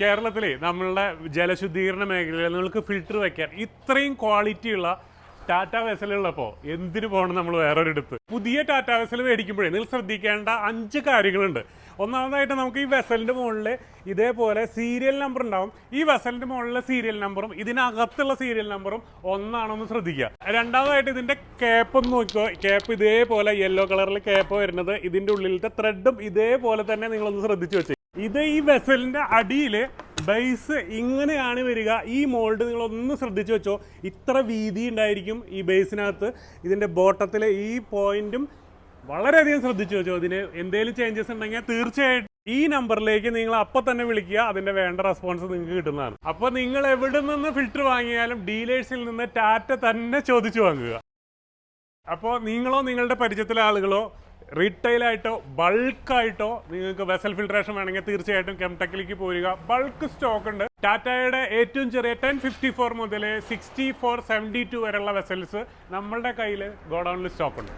കേരളത്തിലെ നമ്മളുടെ ജലശുദ്ധീകരണ മേഖലയിൽ നിങ്ങൾക്ക് ഫിൽറ്റർ വെക്കാൻ ഇത്രയും ക്വാളിറ്റിയുള്ള ടാറ്റ വെസലുള്ളപ്പോൾ എന്തിനു പോകണം നമ്മൾ വേറൊരിടത്ത്? പുതിയ ടാറ്റ വെസൽ മേടിക്കുമ്പോഴേ നിങ്ങൾ ശ്രദ്ധിക്കേണ്ട അഞ്ച് കാര്യങ്ങളുണ്ട്. ഒന്നാമതായിട്ട് നമുക്ക് ഈ വെസലിന്റെ മുകളിൽ ഇതേപോലെ സീരിയൽ നമ്പർ ഉണ്ടാവും. ഈ വെസലിന്റെ മുകളിലെ സീരിയൽ നമ്പറും ഇതിനകത്തുള്ള സീരിയൽ നമ്പറും ഒന്നാണെന്ന് ശ്രദ്ധിക്കുക. രണ്ടാമതായിട്ട് ഇതിന്റെ ക്യാപ്പ് ഒന്ന് നോക്കിക്കോ ക്യാപ്പ് ഇതേപോലെ യെല്ലോ കളറിൽ ക്യാപ്പ് വരുന്നത് ഇതിന്റെ ഉള്ളിലത്തെ ത്രെഡും ഇതേപോലെ തന്നെ നിങ്ങളൊന്ന് ശ്രദ്ധിച്ചു വെച്ചേ ഇത് ഈ വെസലിന്റെ അടിയിൽ ബേസ് ഇങ്ങനെയാണ് വരിക. ഈ മോൾഡ് നിങ്ങൾ ഒന്ന് ശ്രദ്ധിച്ചു വെച്ചോ. ഇത്ര വീതി ഉണ്ടായിരിക്കും ഈ ബേസിനകത്ത് ഇതിന്റെ ബോട്ടത്തിലെ ഈ പോയിന്റും വളരെയധികം ശ്രദ്ധിച്ചു വെച്ചോ. അതിന് എന്തെങ്കിലും ചേഞ്ചസ് ഉണ്ടെങ്കിൽ തീർച്ചയായിട്ടും ഈ നമ്പറിലേക്ക് നിങ്ങൾ അപ്പൊ തന്നെ വിളിക്കുക. അതിന്റെ വേണ്ട റെസ്പോൺസ് നിങ്ങൾക്ക് കിട്ടുന്നതാണ്. അപ്പോൾ നിങ്ങൾ എവിടെ നിന്ന് ഫിൽറ്റർ വാങ്ങിയാലും ഡീലേഴ്സിൽ നിന്ന് ടാറ്റ തന്നെ ചോദിച്ചു വാങ്ങുക. അപ്പോൾ നിങ്ങളോ നിങ്ങളുടെ പരിചയത്തിലെ ആളുകളോ റീറ്റെയിൽ ആയിട്ടോ ബൾക്കായിട്ടോ നിങ്ങൾക്ക് വെസൽ ഫിൽട്രേഷൻ വേണമെങ്കിൽ തീർച്ചയായിട്ടും കെംടെക്കിലേക്ക് പോരുക. ബൾക്ക് സ്റ്റോക്ക് ഉണ്ട് ടാറ്റയുടെ ഏറ്റവും ചെറിയ ടെൻ ഫിഫ്റ്റി ഫോർ മുതൽ സിക്സ്റ്റി ഫോർ സെവന്റി ടു വരെയുള്ള വെസൽസ് നമ്മളുടെ കയ്യിൽ ഗോഡൗണിൽ സ്റ്റോക്ക് ഉണ്ട്